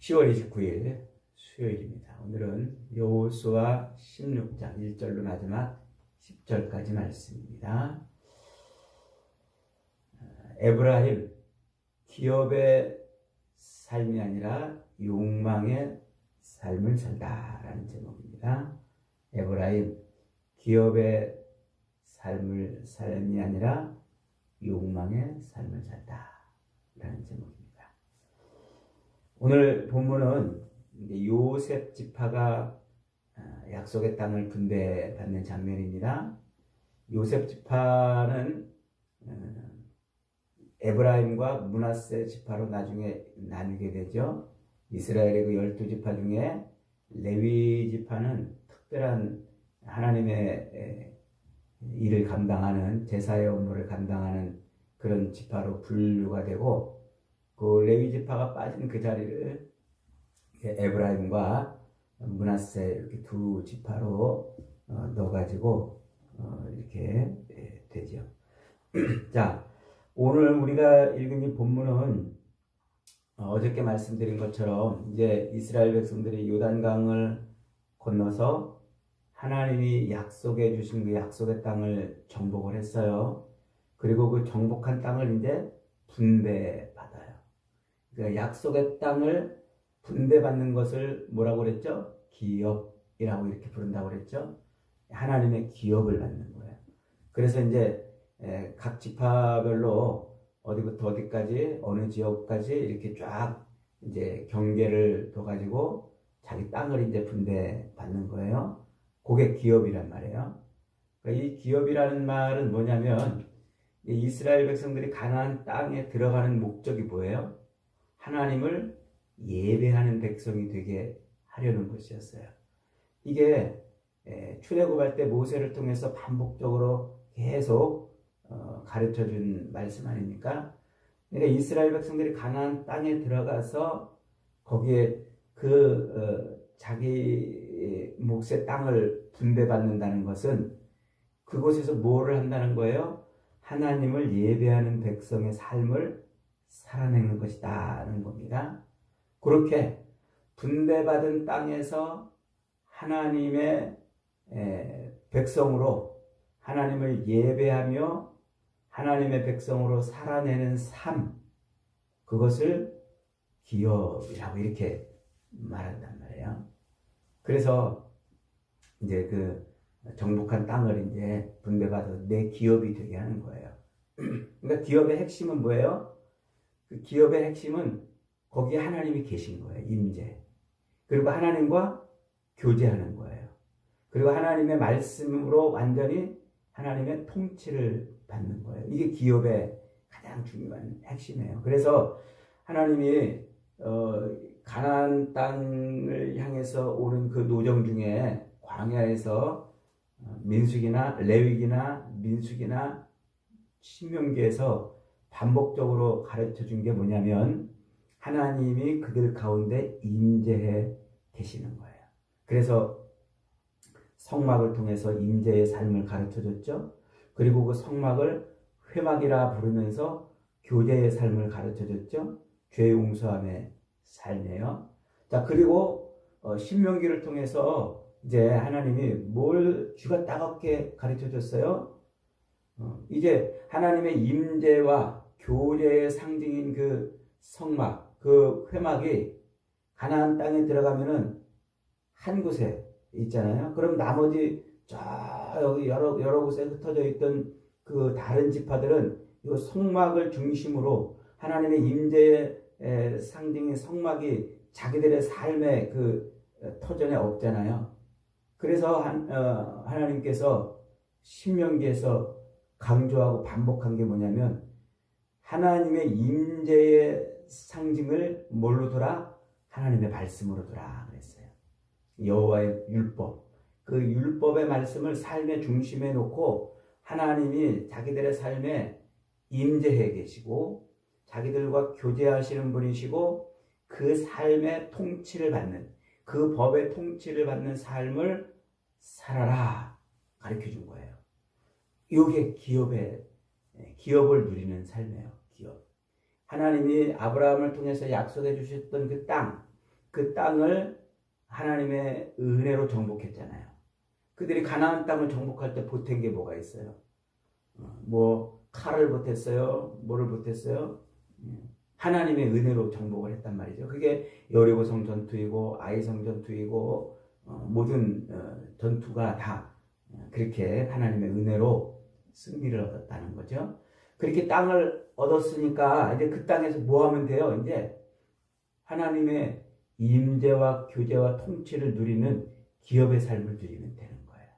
10월 29일 수요일입니다. 오늘은 여호수아 16장 1절로 마지막 10절까지 말씀입니다. 에브라임 기업의 삶이 아니라 욕망의 삶을 산다라는 제목입니다. 에브라임 기업의 삶을 삶이 아니라 욕망의 삶을 산다라는 제목입니다. 오늘 본문은 요셉 지파가 아, 약속의 땅을 분배받는 장면입니다. 요셉 지파는 어, 에브라임과 문하세 지파로 나중에 나뉘게 되죠. 이스라엘의 그 열두 지파 중에 레위 지파는 특별한 하나님의 에, 일을 감당하는 제사의 업무를 감당하는 그런 지파로 분류가 되고 그 레위 지파가 빠진 그 자리를 에브라임과 문하세 이렇게 두 지파로 어, 넣어가지고 어, 이렇게 예, 되죠. 자, 오늘 우리가 읽은 이 본문은 어, 어저께 말씀드린 것처럼 이제 이스라엘 백성들이 요단강을 건너서 하나님이 약속해 주신 그 약속의 땅을 정복을 했어요. 그리고 그 정복한 땅을 이제 분배받아요. 그러니까 약속의 땅을 분배받는 것을 뭐라고 그랬죠? 기업이라고 이렇게 부른다고 그랬죠? 하나님의 기업을 받는 거예요. 그래서 이제 각 지파별로 어디부터 어디까지 어느 지역까지 이렇게 쫙 이제 경계를 둬가지고 자기 땅을 이제 분배받는 거예요. 그게 기업이란 말이에요. 그러니까 이 기업이라는 말은 뭐냐면 이스라엘 백성들이 가나안 땅에 들어가는 목적이 뭐예요? 하나님을 예배하는 백성이 되게 하려는 것이었어요. 이게 출애굽할 때 모세를 통해서 반복적으로 계속 어, 가르쳐 준 말씀 아닙니까? 그러니까 이스라엘 백성들이 가나안 땅에 들어가서 거기에 그 어, 자기 몫의 땅을 분배받는다는 것은 그곳에서 뭐를 한다는 거예요? 하나님을 예배하는 백성의 삶을 살아내는 것이다는 겁니다. 그렇게 분배받은 땅에서 하나님의 백성으로 하나님을 예배하며 하나님의 백성으로 살아내는 삶 그것을 기업이라고 이렇게 말한단 말이에요. 그래서 이제 그 정복한 땅을 이제 분배받아서 내 기업이 되게 하는 거예요. 그러니까 기업의 핵심은 뭐예요? 그 기업의 핵심은 거기에 하나님이 계신 거예요. 임재. 그리고 하나님과 교제하는 거예요. 그리고 하나님의 말씀으로 완전히 하나님의 통치를 받는 거예요. 이게 기업의 가장 중요한 핵심이에요. 그래서 하나님이 어, 가나안 땅을 향해서 오는 그 노정 중에 광야에서 어, 민숙이나 레위기나 민숙이나 신명기에서 반복적으로 가르쳐 준 게 뭐냐면 하나님이 그들 가운데 임재해 계시는 거예요. 그래서 성막을 통해서 임재의 삶을 가르쳐 줬죠. 그리고 그 성막을 회막이라 부르면서 교제의 삶을 가르쳐 줬죠. 죄 용서함의 삶이에요. 자, 그리고 어, 신명기를 통해서 이제 하나님이 뭘 쥐가 따갑게 가르쳐 줬어요? 어, 이제 하나님의 임재와 교제의 상징인 그 성막, 그 회막이 가나안 땅에 들어가면은 한 곳에 있잖아요. 그럼 나머지 저 여러 여러 곳에 흩어져 있던 그 다른 지파들은 이 성막을 중심으로 하나님의 임재의 상징인 성막이 자기들의 삶의 그 터전에 없잖아요. 그래서 한, 어, 하나님께서 신명기에서 강조하고 반복한 게 뭐냐면 하나님의 임재의 상징을 뭘로 두라? 하나님의 말씀으로 두라 그랬어요. 여호와의 율법. 그 율법의 말씀을 삶의 중심에 놓고 하나님이 자기들의 삶에 임재해 계시고 자기들과 교제하시는 분이시고 그 삶의 통치를 받는 그 법의 통치를 받는 삶을 살아라 가르쳐 준 거예요. 이게 기업의 기업을 누리는 삶이에요. 기업. 하나님이 아브라함을 통해서 약속해 주셨던 그 땅, 그 땅을 하나님의 은혜로 정복했잖아요. 그들이 가나안 땅을 정복할 때 보탠 게 뭐가 있어요? 어, 뭐 칼을 보탰어요? 뭐를 보탰어요? 음, 하나님의 은혜로 정복을 했단 말이죠. 그게 여리고성 전투이고 아이성 전투이고 어, 모든 어, 전투가 다 그렇게 하나님의 은혜로 승리를 얻었다는 거죠. 그렇게 땅을 얻었으니까 이제 그 땅에서 뭐 하면 돼요? 이제 하나님의 임재와 교제와 통치를 누리는 기업의 삶을 누리면 되는 거예요.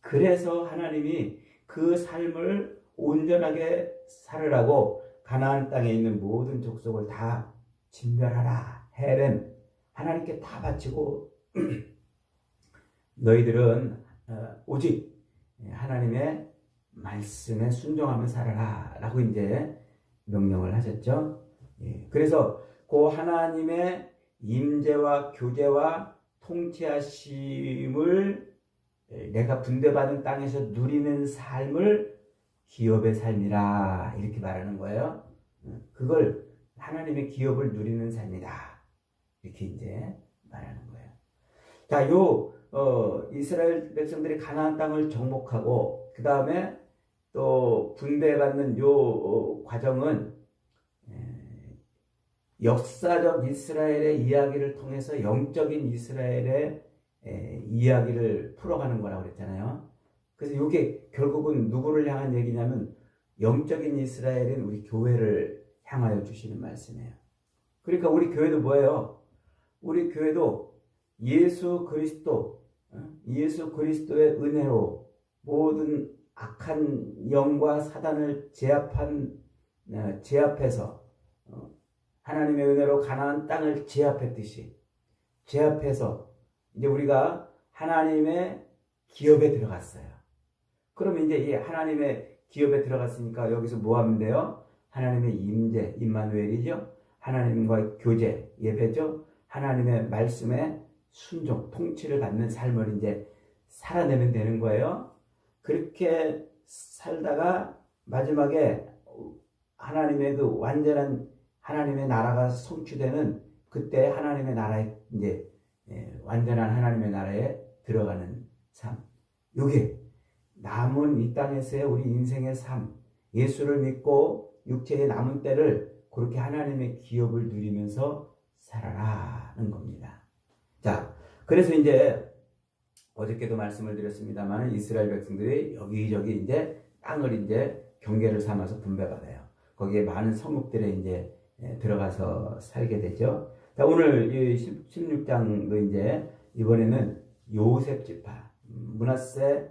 그래서 하나님이 그 삶을 온전하게 살으라고 가나안 땅에 있는 모든 족속을 다 진멸하라. 헬은 하나님께 다 바치고 너희들은 어, 오직 하나님의 말씀에 순종하며 살아라. 라고 이제 명령을 하셨죠. 예, 그래서 그 하나님의 임재와 교제와 통치하심을 내가 분배받은 땅에서 누리는 삶을 기업의 삶이라 이렇게 말하는 거예요. 그걸 하나님의 기업을 누리는 삶이다. 이렇게 이제 말하는 거예요. 자, 요 어, 이스라엘 백성들이 가나안 땅을 정복하고 그 다음에 또 분배받는 요 어, 과정은 역사적 이스라엘의 이야기를 통해서 영적인 이스라엘의 이야기를 풀어가는 거라고 그랬잖아요. 그래서 이게 결국은 누구를 향한 얘기냐면 영적인 이스라엘은 우리 교회를 향하여 주시는 말씀이에요. 그러니까 우리 교회도 뭐예요? 우리 교회도 예수 그리스도, 어? 예수 그리스도의 은혜로 모든 악한 영과 사단을 제압한 어, 제압해서 어, 하나님의 은혜로 가나안 땅을 제압했듯이 제압해서 이제 우리가 하나님의 기업에 들어갔어요. 그러면 이제 이 하나님의 기업에 들어갔으니까 여기서 뭐 하면 돼요? 하나님의 임재, 임마누엘이죠. 하나님과 교제, 예배죠. 하나님의 말씀에 순종, 통치를 받는 삶을 이제 살아내면 되는 거예요. 그렇게 살다가 마지막에 하나님의 그 완전한 하나님의 나라가 성취되는 그때 하나님의 나라에 이제 예, 완전한 하나님의 나라에 들어가는 삶. 요게 남은 이 땅에서의 우리 인생의 삶, 예수를 믿고 육체의 남은 때를 그렇게 하나님의 기업을 누리면서 살아라는 겁니다. 자, 그래서 이제 어저께도 말씀을 드렸습니다만 이스라엘 백성들이 여기저기 이제 땅을 이제 경계를 삼아서 분배받아요. 거기에 많은 성읍들에 이제 예, 들어가서 살게 되죠. 자, 오늘 이 16장도 이제 이번에는 요셉 지파, 문하세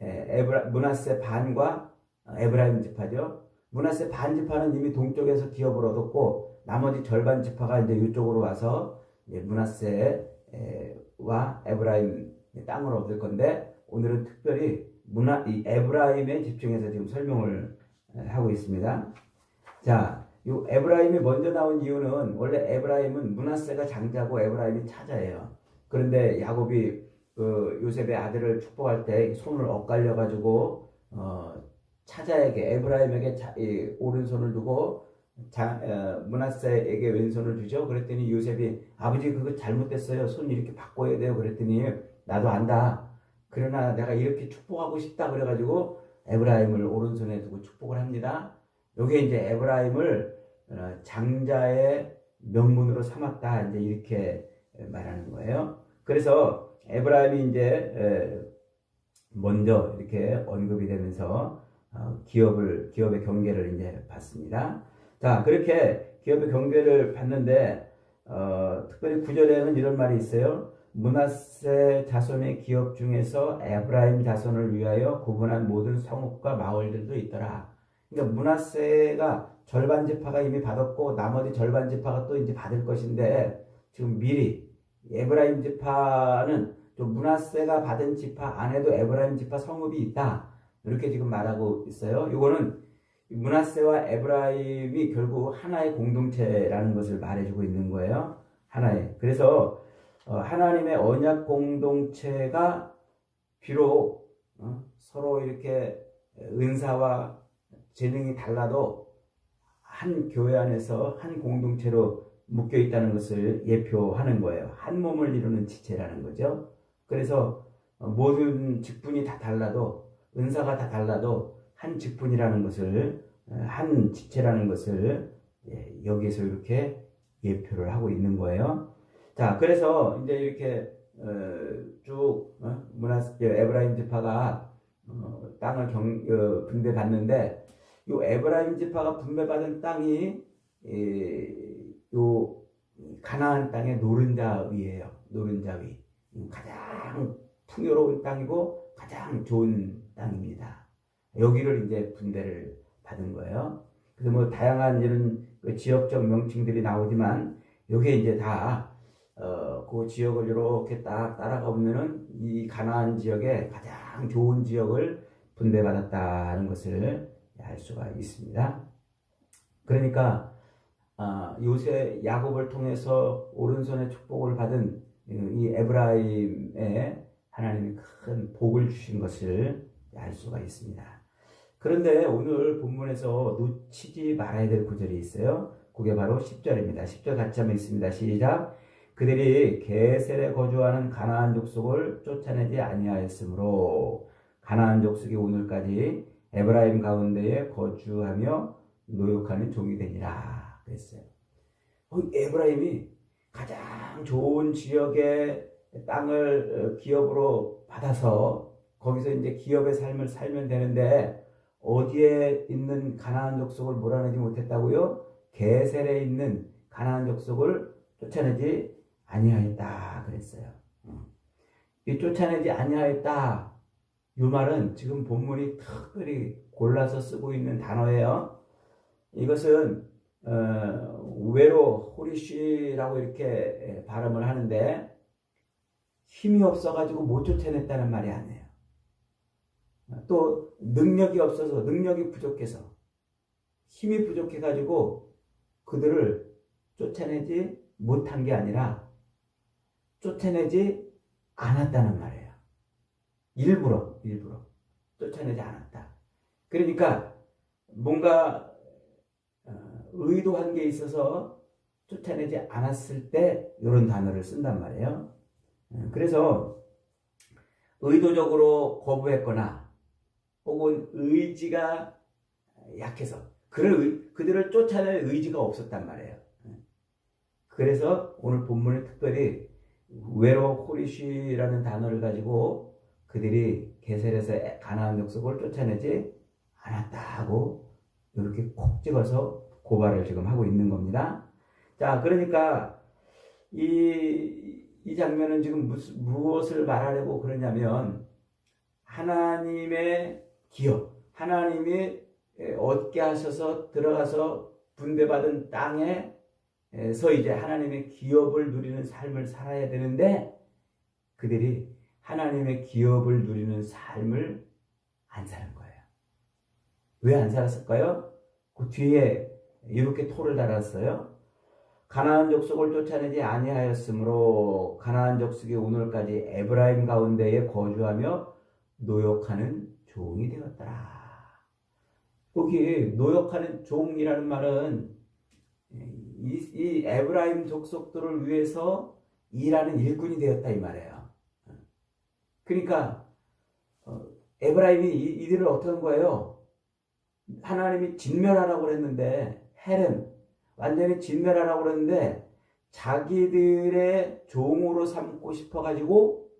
에브라, 문하세 반과 에브라임 지파죠. 문하세 반 지파는 이미 동쪽에서 기업을 얻었고 나머지 절반 지파가 이제 이쪽으로 와서 문하세와 에브라임 땅을 얻을 건데 오늘은 특별히 문화 이 에브라임에 집중해서 지금 설명을 하고 있습니다. 자, 이 에브라임이 먼저 나온 이유는 원래 에브라임은 문하세가 장자고 에브라임이 차자예요. 그런데 야곱이 그 요셉의 아들을 축복할 때 손을 엇갈려 가지고 어, 차자에게 에브라임에게 자, 이, 오른손을 두고 문하세에게 왼손을 주죠. 그랬더니 요셉이 아버지 그거 잘못됐어요. 손 이렇게 바꿔야 돼요. 그랬더니 나도 안다. 그러나 내가 이렇게 축복하고 싶다 그래가지고 에브라임을 오른손에 두고 축복을 합니다. 요게 이제 에브라임을 어, 장자의 명문으로 삼았다. 이제 이렇게 말하는 거예요. 그래서 에브라임이 이제 먼저 이렇게 언급이 되면서 어, 기업을 기업의 경계를 이제 받습니다. 자 그렇게 기업의 경계를 받는데 어, 특별히 구절에는 이런 말이 있어요. 문하세 자손의 기업 중에서 에브라임 자손을 위하여 구분한 모든 성읍과 마을들도 있더라. 그러니까 문하세가 절반 지파가 이미 받았고 나머지 절반 지파가 또 이제 받을 것인데 지금 미리 에브라임 지파는 좀 문하세가 받은 지파 안에도 에브라임 지파 성읍이 있다. 이렇게 지금 말하고 있어요. 이거는 문하세와 에브라임이 결국 하나의 공동체라는 것을 말해주고 있는 거예요. 하나의. 그래서 어, 하나님의 언약 공동체가 비록 어, 서로 이렇게 은사와 재능이 달라도 한 교회 안에서 한 공동체로 묶여 있다는 것을 예표하는 거예요. 한 몸을 이루는 지체라는 거죠. 그래서 어, 모든 직분이 다 달라도 은사가 다 달라도 한 직분이라는 것을 어, 한 지체라는 것을 예, 여기에서 이렇게 예표를 하고 있는 거예요. 자, 그래서 이제 이렇게 어, 쭉 어, 문화 에브라임 지파가 어, 땅을 경, 어, 분배받는데 이 에브라임 지파가 분배받은 땅이 이, 요 가나안 땅의 노른자 위예요. 노른자 위. 음, 가장 풍요로운 땅이고 가장 좋은 땅입니다. 여기를 이제 분배를 받은 거예요. 그래서 뭐 다양한 이런 그 지역적 명칭들이 나오지만 여기에 이제 다 어, 그 지역을 이렇게 딱 따라가 보면은 이 가나안 지역의 가장 좋은 지역을 분배받았다는 것을 알 수가 있습니다. 그러니까 아, 요새 야곱을 통해서 오른손에 축복을 받은 이 에브라임에 하나님이 큰 복을 주신 것을 알 수가 있습니다. 그런데 오늘 본문에서 놓치지 말아야 될 구절이 있어요. 그게 바로 10절입니다. 10절 같이 한번 있습니다. 시작. 그들이 게셀에 거주하는 가나안 족속을 쫓아내지 아니하였으므로 가나안 족속이 오늘까지 에브라임 가운데에 거주하며 노역하는 종이 되니라 그랬어요. 어, 에브라임이 가장 좋은 지역의 땅을 어, 기업으로 받아서 거기서 이제 기업의 삶을 살면 되는데 어디에 있는 가나안 족속을 몰아내지 못했다고요? 게셀에 있는 가나안 족속을 쫓아내지 아니하였다 그랬어요. 어. 이 쫓아내지 아니하였다. 이 말은 지금 본문이 특별히 골라서 쓰고 있는 단어예요. 이것은 어, 외로 호리쉬라고 이렇게 발음을 하는데 힘이 없어가지고 못 쫓아냈다는 말이 아니에요. 또 능력이 없어서 능력이 부족해서 힘이 부족해가지고 그들을 쫓아내지 못한 게 아니라 쫓아내지 않았다는 말이에요. 일부러, 일부러 쫓아내지 않았다. 그러니까 뭔가 어, 의도한 게 있어서 쫓아내지 않았을 때 이런 단어를 쓴단 말이에요. 어, 그래서 의도적으로 거부했거나 혹은 의지가 약해서 그를 그들을 쫓아낼 의지가 없었단 말이에요. 어. 그래서 오늘 본문에 특별히 외로 호리쉬라는 단어를 가지고 그들이 게셀에서 가나안 족속을 쫓아내지 않았다고 이렇게 콕 찍어서 고발을 지금 하고 있는 겁니다. 자, 그러니까 이, 이 장면은 지금 무슨, 무엇을 말하려고 그러냐면 하나님의 기업, 하나님이 얻게 하셔서 들어가서 분배받은 땅에 서 이제 하나님의 기업을 누리는 삶을 살아야 되는데 그들이 하나님의 기업을 누리는 삶을 안 사는 거예요. 왜 안 살았을까요? 그 뒤에 이렇게 토를 달았어요. 가나안 족속을 쫓아내지 아니하였으므로 가나안 족속이 오늘까지 에브라임 가운데에 거주하며 노역하는 종이 되었더라. 여기 노역하는 종이라는 말은 이, 이 에브라임 족속들을 위해서 일하는 일꾼이 되었다 이 말이에요. 그러니까 어, 에브라임이 이, 이들을 한 거예요? 하나님이 진멸하라고 그랬는데 헬은 완전히 진멸하라고 그랬는데 자기들의 종으로 삼고 싶어 가지고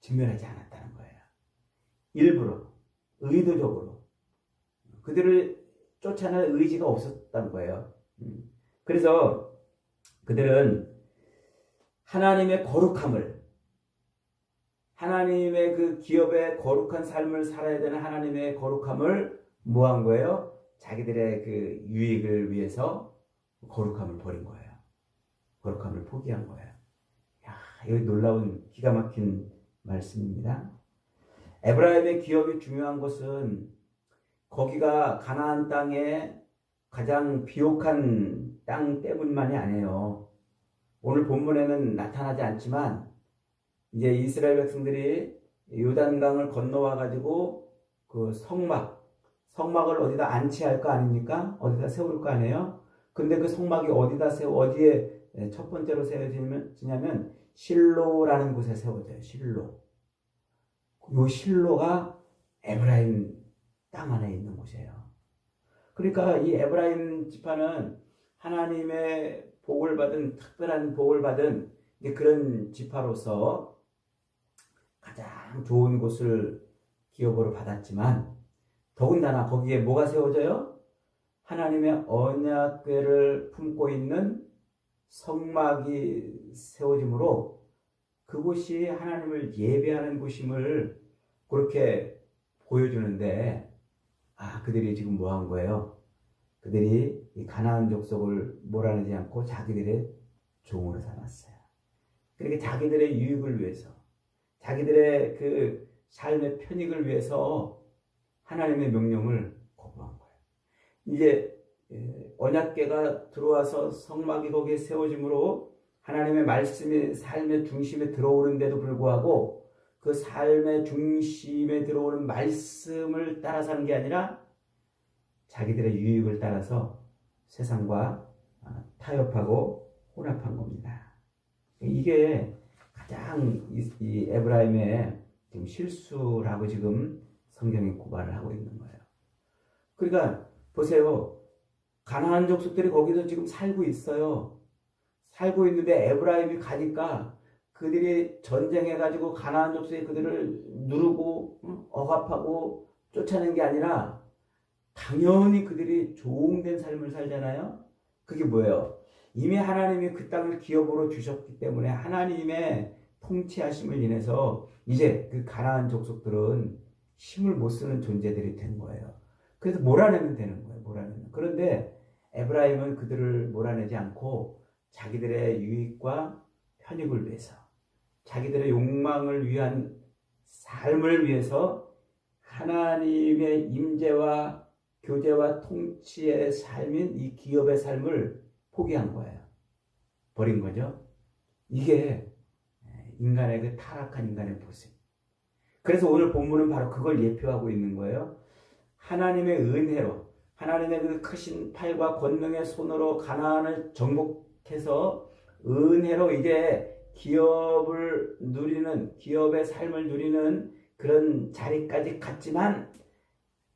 진멸하지 않았다는 거예요. 일부러 의도적으로 그들을 쫓아낼 의지가 없었다는 거예요. 음. 그래서 그들은 하나님의 거룩함을 하나님의 그 기업의 거룩한 삶을 살아야 되는 하나님의 거룩함을 뭐한 거예요? 자기들의 그 유익을 위해서 거룩함을 버린 거예요. 거룩함을 포기한 거예요. 야, 여기 놀라운 기가 막힌 말씀입니다. 에브라임의 기업이 중요한 것은 거기가 가나안 땅에 가장 비옥한 땅 때문만이 아니에요. 오늘 본문에는 나타나지 않지만 이제 이스라엘 백성들이 요단강을 건너와 가지고 그 성막 성막을 어디다 안치할 거 아닙니까? 어디다 세울 거 아니에요? 근데 그 성막이 어디다 세워 어디에 예, 첫 번째로 세워지냐면 실로라는 곳에 세워져요. 실로. 요 실로가 에브라임 땅 안에 있는 곳이에요. 그러니까 이 에브라임 지파는 하나님의 복을 받은 특별한 복을 받은 그런 지파로서 가장 좋은 곳을 기업으로 받았지만 더군다나 거기에 뭐가 세워져요? 하나님의 언약궤를 품고 있는 성막이 세워짐으로 그곳이 하나님을 예배하는 곳임을 그렇게 보여주는데 아 그들이 지금 뭐 한 거예요? 그들이 이 가나안 족속을 몰아내지 않고 자기들의 종으로 삼았어요. 그렇게 자기들의 유익을 위해서 자기들의 그 삶의 편익을 위해서 하나님의 명령을 거부한 거예요. 이제 예, 언약계가 들어와서 성막이 거기에 세워짐으로 하나님의 말씀이 삶의 중심에 들어오는데도 불구하고 그 삶의 중심에 들어오는 말씀을 따라 사는 게 아니라 자기들의 유익을 따라서 세상과 아, 타협하고 혼합한 겁니다. 이게 가장 이, 이 에브라임의 지금 실수라고 지금 성경이 고발을 하고 있는 거예요. 그러니까 보세요. 가나안 족속들이 거기서 지금 살고 있어요. 살고 있는데 에브라임이 가니까 그들이 전쟁해 가지고 가나안 족속이 그들을 누르고 응? 억압하고 쫓아낸 게 아니라 당연히 그들이 조응된 삶을 살잖아요. 그게 뭐예요? 이미 하나님이 그 땅을 기업으로 주셨기 때문에 하나님의 통치하심을 인해서 이제 그 가나안 족속들은 힘을 못 쓰는 존재들이 된 거예요. 그래서 몰아내면 되는 거예요. 몰아내면. 그런데 에브라임은 그들을 몰아내지 않고 자기들의 유익과 편익을 위해서 자기들의 욕망을 위한 삶을 위해서 하나님의 임재와 교제와 통치의 삶인 이 기업의 삶을 포기한 거예요. 버린 거죠. 이게 인간의 그 타락한 인간의 모습. 그래서 오늘 본문은 바로 그걸 예표하고 있는 거예요. 하나님의 은혜로 하나님의 그 크신 팔과 권능의 손으로 가나안을 정복해서 은혜로 이제 기업을 누리는 기업의 삶을 누리는 그런 자리까지 갔지만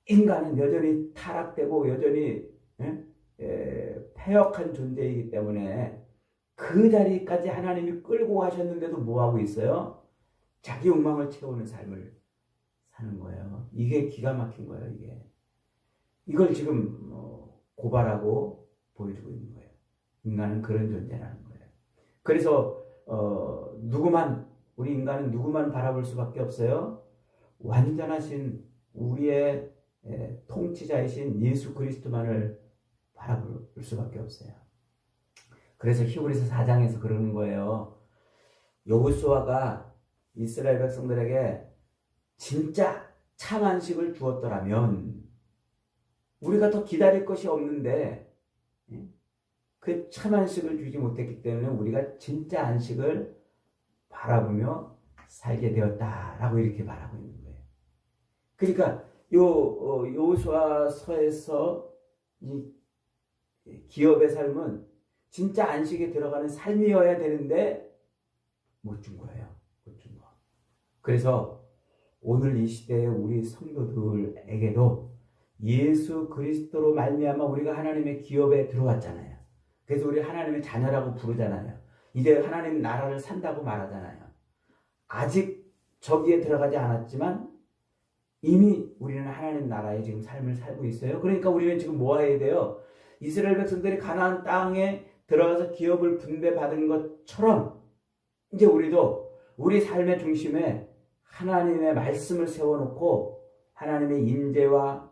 인간은 여전히 타락되고 여전히 에? 에, 폐역한 존재이기 때문에 그 자리까지 하나님이 끌고 가셨는데도 뭐 하고 있어요? 자기 욕망을 채우는 삶을 사는 거예요. 이게 기가 막힌 거예요. 이게 이걸 지금 어, 고발하고 보여주고 있는 거예요. 인간은 그런 존재라는 거예요. 그래서 어, 누구만 우리 인간은 누구만 바라볼 수밖에 없어요. 완전하신 우리의 에, 통치자이신 예수 그리스도만을 바라볼 수밖에 없어요. 그래서 히브리서 4장에서 그러는 거예요. 여호수아가 이스라엘 백성들에게 진짜 참 안식을 주었더라면 우리가 더 기다릴 것이 없는데 예? 그 참 안식을 주지 못했기 때문에 우리가 진짜 안식을 바라보며 살게 되었다라고 이렇게 말하고 있는 거예요. 그러니까 요 어, 요수아서에서 이 기업의 삶은 진짜 안식에 들어가는 삶이어야 되는데 못 준 거예요. 못 준 거. 그래서 오늘 이 시대에 우리 성도들에게도 예수 그리스도로 말미암아 우리가 하나님의 기업에 들어왔잖아요. 그래서 우리 하나님의 자녀라고 부르잖아요. 이제 하나님 나라를 산다고 말하잖아요. 아직 저기에 들어가지 않았지만 이미 우리는 하나님 나라의 지금 삶을 살고 있어요. 그러니까 우리는 지금 뭐 해야 돼요? 이스라엘 백성들이 가나안 땅에 들어가서 기업을 분배받은 것처럼 이제 우리도 우리 삶의 중심에 하나님의 말씀을 세워놓고 하나님의 임재와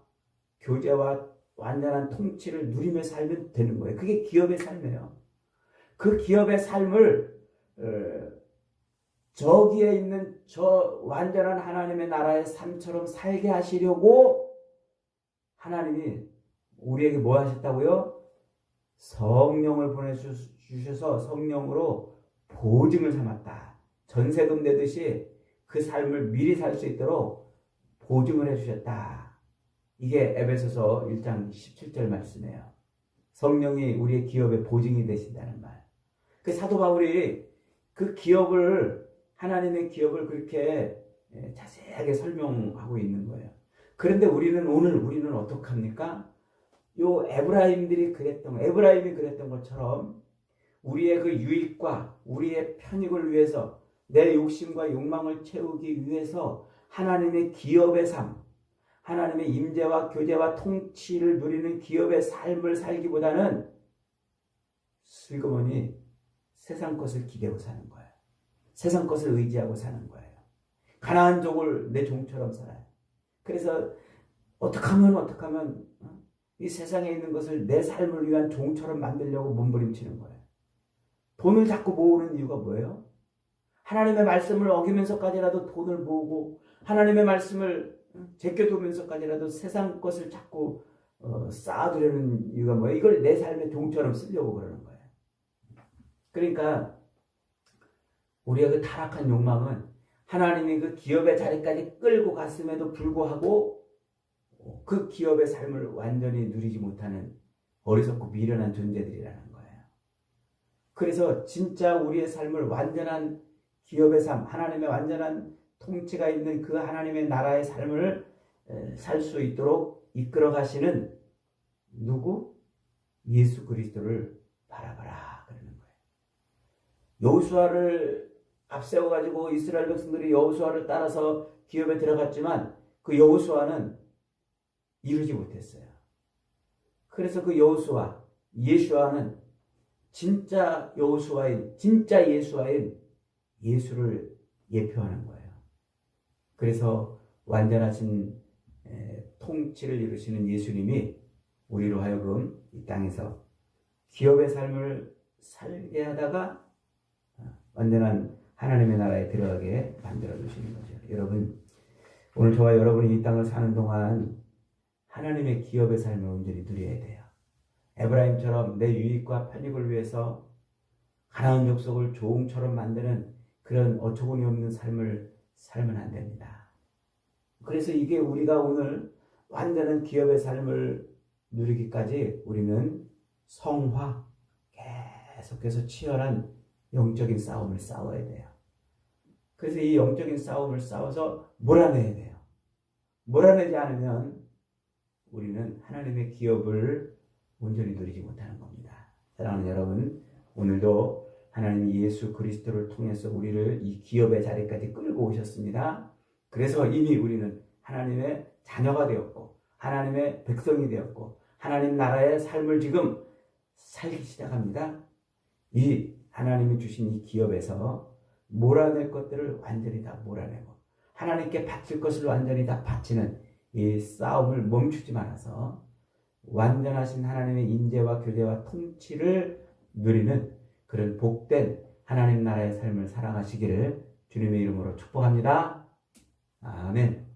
교제와 완전한 통치를 누리며 살면 되는 거예요. 그게 기업의 삶이에요. 그 기업의 삶을 어, 저기에 있는 저 완전한 하나님의 나라의 삶처럼 살게 하시려고 하나님이 우리에게 뭐 하셨다고요? 성령을 보내주셔서 성령으로 보증을 삼았다. 전세금 내듯이 그 삶을 미리 살 수 있도록 보증을 해주셨다. 이게 에베소서 1장 17절 말씀이에요. 성령이 우리의 기업의 보증이 되신다는 말. 그 사도 바울이 그 기업을 하나님의 기업을 그렇게 예, 자세하게 설명하고 있는 거예요. 그런데 우리는 오늘 우리는 어떻게 합니까? 요 에브라임들이 그랬던 에브라임이 그랬던 것처럼 우리의 그 유익과 우리의 편익을 위해서 내 욕심과 욕망을 채우기 위해서 하나님의 기업의 삶, 하나님의 임재와 교제와 통치를 누리는 기업의 삶을 살기보다는 슬그머니 세상 것을 기대고 사는 거예요. 세상 것을 의지하고 사는 거예요. 가나안 족을 내 종처럼 살아요. 그래서 어떻게 하면 어떻게 하면 어? 이 세상에 있는 것을 내 삶을 위한 종처럼 만들려고 몸부림치는 거예요. 돈을 자꾸 모으는 이유가 뭐예요? 하나님의 말씀을 어기면서까지라도 돈을 모으고 하나님의 말씀을 제껴두면서까지라도 세상 것을 자꾸 어, 쌓아두려는 이유가 뭐예요? 이걸 내 삶의 종처럼 쓰려고 그러는 거예요. 그러니까 우리의 그 타락한 욕망은 하나님이 그 기업의 자리까지 끌고 갔음에도 불구하고 그 기업의 삶을 완전히 누리지 못하는 어리석고 미련한 존재들이라는 거예요. 그래서 진짜 우리의 삶을 완전한 기업의 삶, 하나님의 완전한 통치가 있는 그 하나님의 나라의 삶을 살 수 있도록 이끌어 가시는 누구? 예수 그리스도를 바라봐라 그러는 거예요. 여호수아를 앞세워 가지고 이스라엘 백성들이 여호수아를 따라서 기업에 들어갔지만 그 여호수아는 이루지 못했어요. 그래서 그 여호수아 예수아는 진짜 여호수아인 진짜 예수아인 예수를 예표하는 거예요. 그래서 완전하신 통치를 이루시는 예수님이 우리로 하여금 이 땅에서 기업의 삶을 살게 하다가 어, 완전한 하나님의 나라에 들어가게 만들어 주시는 거죠. 여러분, 오늘 저와 여러분이 이 땅을 사는 동안 하나님의 기업의 삶을 온전히 누려야 돼요. 에브라임처럼 내 유익과 편익을 위해서 가나안 족속을 종처럼 만드는 그런 어처구니 없는 삶을 살면 안 됩니다. 그래서 이게 우리가 오늘 완전한 기업의 삶을 누리기까지 우리는 성화, 계속해서 치열한 영적인 싸움을 싸워야 돼요. 그래서 이 영적인 싸움을 싸워서 몰아내야 돼요. 몰아내지 않으면 우리는 하나님의 기업을 온전히 누리지 못하는 겁니다. 사랑하는 여러분, 오늘도 하나님 예수 그리스도를 통해서 우리를 이 기업의 자리까지 끌고 오셨습니다. 그래서 이미 우리는 하나님의 자녀가 되었고, 하나님의 백성이 되었고, 하나님 나라의 삶을 지금 살기 시작합니다. 이 하나님이 주신 이 기업에서 몰아낼 것들을 완전히 다 몰아내고, 하나님께 바칠 것을 완전히 다 바치는 이 싸움을 멈추지 말아서 완전하신 하나님의 인재와 교제와 통치를 누리는 그런 복된 하나님 나라의 삶을 살아가시기를 주님의 이름으로 축복합니다. 아멘.